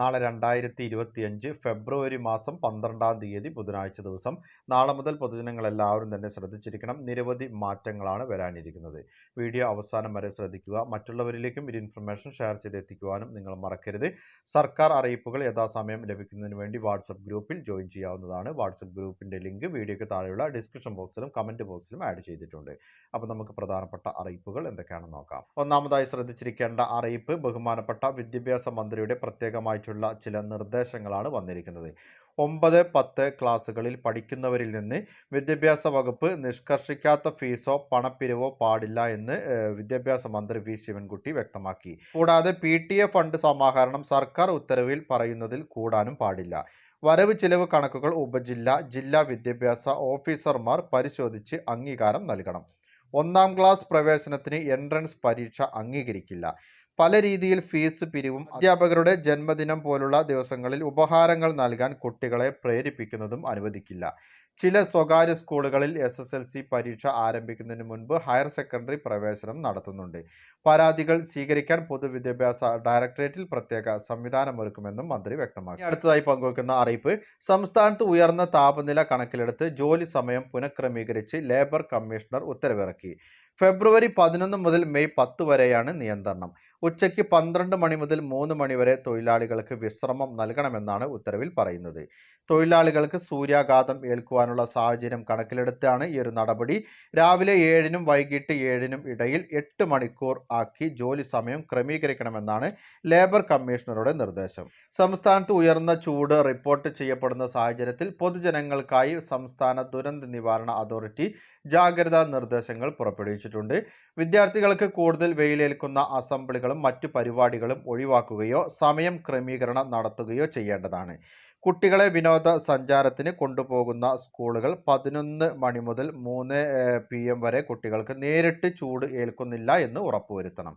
നാളെ രണ്ടായിരത്തി ഇരുപത്തിയഞ്ച് ഫെബ്രുവരി മാസം പന്ത്രണ്ടാം തീയതി ബുധനാഴ്ച ദിവസം. നാളെ മുതൽ പൊതുജനങ്ങൾ എല്ലാവരും തന്നെ ശ്രദ്ധിച്ചിരിക്കണം. നിരവധി മാറ്റങ്ങളാണ് വരാനിരിക്കുന്നത്. വീഡിയോ അവസാനം വരെ ശ്രദ്ധിക്കുക. മറ്റുള്ളവരിലേക്കും ഇത് ഇൻഫർമേഷൻ ഷെയർ ചെയ്തെത്തിക്കുവാനും നിങ്ങൾ മറക്കരുത്. സർക്കാർ അറിയിപ്പുകൾ യഥാസമയം ലഭിക്കുന്നതിന് വേണ്ടി വാട്സപ്പ് ഗ്രൂപ്പിൽ ജോയിൻ ചെയ്യാവുന്നതാണ്. വാട്സപ്പ് ഗ്രൂപ്പിന്റെ ലിങ്ക് വീഡിയോയ്ക്ക് താഴെയുള്ള ഡിസ്ക്രിപ്ഷൻ ബോക്സിലും കമന്റ് ബോക്സിലും ആഡ് ചെയ്തിട്ടുണ്ട്. അപ്പോൾ നമുക്ക് പ്രധാനപ്പെട്ട അറിയിപ്പുകൾ എന്തൊക്കെയാണെന്ന് നോക്കാം. ഒന്നാമതായി ശ്രദ്ധിച്ചിരിക്കേണ്ട അറിയിപ്പ് ബഹുമാനപ്പെട്ട വിദ്യാഭ്യാസ മന്ത്രിയുടെ പ്രത്യേകമായിട്ടുള്ള ചില നിർദ്ദേശങ്ങളാണ് വന്നിരിക്കുന്നത്. ഒമ്പത് പത്ത് ക്ലാസ്സുകളിൽ പഠിക്കുന്നവരിൽ നിന്ന് വിദ്യാഭ്യാസ വകുപ്പ് നിഷ്കർഷിക്കാത്ത ഫീസോ പണപ്പിരിവോ പാടില്ല എന്ന് വിദ്യാഭ്യാസ മന്ത്രി വി. ശിവൻകുട്ടി വ്യക്തമാക്കി. കൂടാതെ പി. ഫണ്ട് സമാഹരണം സർക്കാർ ഉത്തരവിൽ പറയുന്നതിൽ കൂടാനും പാടില്ല. വരവ് ചിലവ് കണക്കുകൾ ഉപജില്ല ജില്ലാ വിദ്യാഭ്യാസ ഓഫീസർമാർ പരിശോധിച്ച് അംഗീകാരം നൽകണം. ഒന്നാം ക്ലാസ് പ്രവേശനത്തിന് എൻട്രൻസ് പരീക്ഷ അംഗീകരിക്കില്ല. പല രീതിയിൽ ഫീസ് പിരിവും അധ്യാപകരുടെ ജന്മദിനം പോലുള്ള ദിവസങ്ങളിൽ ഉപഹാരങ്ങൾ നൽകാൻ കുട്ടികളെ പ്രേരിപ്പിക്കുന്നതും അനുവദിക്കില്ല. ചില സ്വകാര്യ സ്കൂളുകളിൽ എസ് എസ് എൽ സി പരീക്ഷ ആരംഭിക്കുന്നതിന് മുൻപ് ഹയർ സെക്കൻഡറി പ്രവേശനം നടത്തുന്നുണ്ട്. പരാതികൾ സ്വീകരിക്കാൻ പൊതുവിദ്യാഭ്യാസ ഡയറക്ടറേറ്റിൽ പ്രത്യേക സംവിധാനമൊരുക്കുമെന്നും മന്ത്രി വ്യക്തമാക്കി. അടുത്തതായി പങ്കുവയ്ക്കുന്ന അറിയിപ്പ് സംസ്ഥാനത്ത് ഉയർന്ന താപനില കണക്കിലെടുത്ത് ജോലി സമയം പുനഃക്രമീകരിച്ച് ലേബർ കമ്മീഷണർ ഉത്തരവിറക്കി. ഫെബ്രുവരി പതിനൊന്ന് മുതൽ മെയ് പത്ത് വരെയാണ് നിയന്ത്രണം. ഉച്ചയ്ക്ക് പന്ത്രണ്ട് മണി മുതൽ മൂന്ന് മണി വരെ തൊഴിലാളികൾക്ക് വിശ്രമം നൽകണമെന്നാണ് ഉത്തരവിൽ പറയുന്നത്. തൊഴിലാളികൾക്ക് സൂര്യാഘാതം ഏൽക്കുവാനുള്ള സാഹചര്യം കണക്കിലെടുത്താണ് ഈ ഒരു നടപടി. രാവിലെ ഏഴിനും വൈകിട്ട് ഏഴിനും ഇടയിൽ എട്ട് മണിക്കൂർ ആക്കി ജോലി സമയം ക്രമീകരിക്കണമെന്നാണ് ലേബർ കമ്മീഷണറുടെ നിർദ്ദേശം. സംസ്ഥാനത്ത് ഉയർന്ന ചൂട് റിപ്പോർട്ട് ചെയ്യപ്പെടുന്ന സാഹചര്യത്തിൽ പൊതുജനങ്ങൾക്കായി സംസ്ഥാന ദുരന്ത നിവാരണ അതോറിറ്റി ജാഗ്രതാ നിർദ്ദേശങ്ങൾ പുറപ്പെടുവിച്ചിട്ടുണ്ട്. വിദ്യാർത്ഥികൾക്ക് കൂടുതൽ വെയിലേൽക്കുന്ന അസംബ്ലികളും മറ്റു പരിപാടികളും ഒഴിവാക്കുകയോ സമയം ക്രമീകരണം നടത്തുകയോ ചെയ്യേണ്ടതാണ്. കുട്ടികളെ വിനോദ സഞ്ചാരത്തിന് കൊണ്ടുപോകുന്ന സ്കൂളുകൾ പതിനൊന്ന് മണി മുതൽ മൂന്ന് പി എം വരെ കുട്ടികൾക്ക് നേരിട്ട് ചൂട് ഏൽക്കുന്നില്ല എന്ന് ഉറപ്പുവരുത്തണം.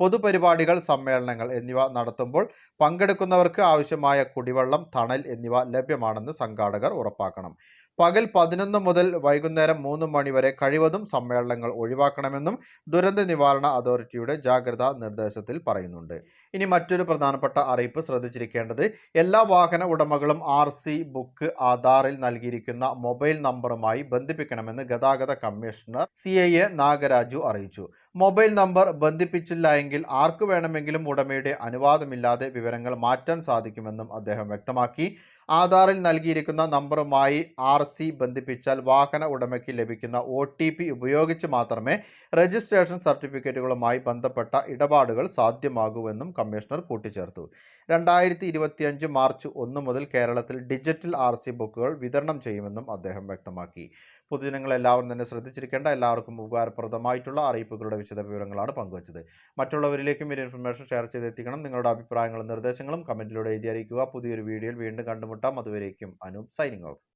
പൊതുപരിപാടികൾ സമ്മേളനങ്ങൾ എന്നിവ നടത്തുമ്പോൾ പങ്കെടുക്കുന്നവർക്ക് ആവശ്യമായ കുടിവെള്ളം തണൽ എന്നിവ ലഭ്യമാണെന്ന് സംഘാടകർ ഉറപ്പാക്കണം. പകൽ പതിനൊന്ന് മുതൽ വൈകുന്നേരം മൂന്ന് മണി വരെ കഴിവതും സമ്മേളനങ്ങൾ ഒഴിവാക്കണമെന്നും ദുരന്ത നിവാരണ അതോറിറ്റിയുടെ ജാഗ്രതാ നിർദ്ദേശത്തിൽ പറയുന്നുണ്ട്. ഇനി മറ്റൊരു പ്രധാനപ്പെട്ട അറിയിപ്പ് ശ്രദ്ധിച്ചിരിക്കേണ്ടത് എല്ലാ വാഹന ഉടമകളും ആർ ബുക്ക് ആധാറിൽ നൽകിയിരിക്കുന്ന മൊബൈൽ നമ്പറുമായി ബന്ധിപ്പിക്കണമെന്ന് ഗതാഗത കമ്മീഷണർ സി നാഗരാജു അറിയിച്ചു. മൊബൈൽ നമ്പർ ബന്ധിപ്പിച്ചില്ല എങ്കിൽ ആർക്കു വേണമെങ്കിലും ഉടമയുടെ അനുവാദമില്ലാതെ വിവരങ്ങൾ മാറ്റാൻ സാധിക്കുമെന്നും അദ്ദേഹം വ്യക്തമാക്കി. ആധാറിൽ നൽകിയിരിക്കുന്ന നമ്പറുമായി ആർ സി ബന്ധിപ്പിച്ചാൽ വാഹന ഉടമയ്ക്ക് ലഭിക്കുന്ന ഒ ടി പി ഉപയോഗിച്ച് മാത്രമേ രജിസ്ട്രേഷൻ സർട്ടിഫിക്കറ്റുകളുമായി ബന്ധപ്പെട്ട ഇടപാടുകൾ സാധ്യമാകൂവെന്നും കമ്മീഷണർ കൂട്ടിച്ചേർത്തു. രണ്ടായിരത്തി ഇരുപത്തിയഞ്ച് മാർച്ച് ഒന്ന് മുതൽ കേരളത്തിൽ ഡിജിറ്റൽ ആർ സി ബുക്കുകൾ വിതരണം ചെയ്യുമെന്നും അദ്ദേഹം വ്യക്തമാക്കി. പൊതുജനങ്ങൾ എല്ലാവരും തന്നെ ശ്രദ്ധിച്ചിരിക്കേണ്ട എല്ലാവർക്കും ഉപകാരപ്രദമായിട്ടുള്ള അറിയിപ്പുകളുടെ വിശദ വിവരങ്ങളാണ് പങ്കുവച്ചത്. മറ്റുള്ളവരിലേക്കും ഈ ഇൻഫർമേഷൻ ഷെയർ ചെയ്തെത്തിക്കണം. നിങ്ങളുടെ അഭിപ്രായങ്ങളും നിർദ്ദേശങ്ങളും കമന്റിലൂടെ എഴുതി അറിയിക്കുക. പുതിയൊരു വീഡിയോയിൽ വീണ്ടും കണ്ടുമുട്ടാം. അതുവരേക്കും അനൂപ് സൈനിങ് ഓഫ്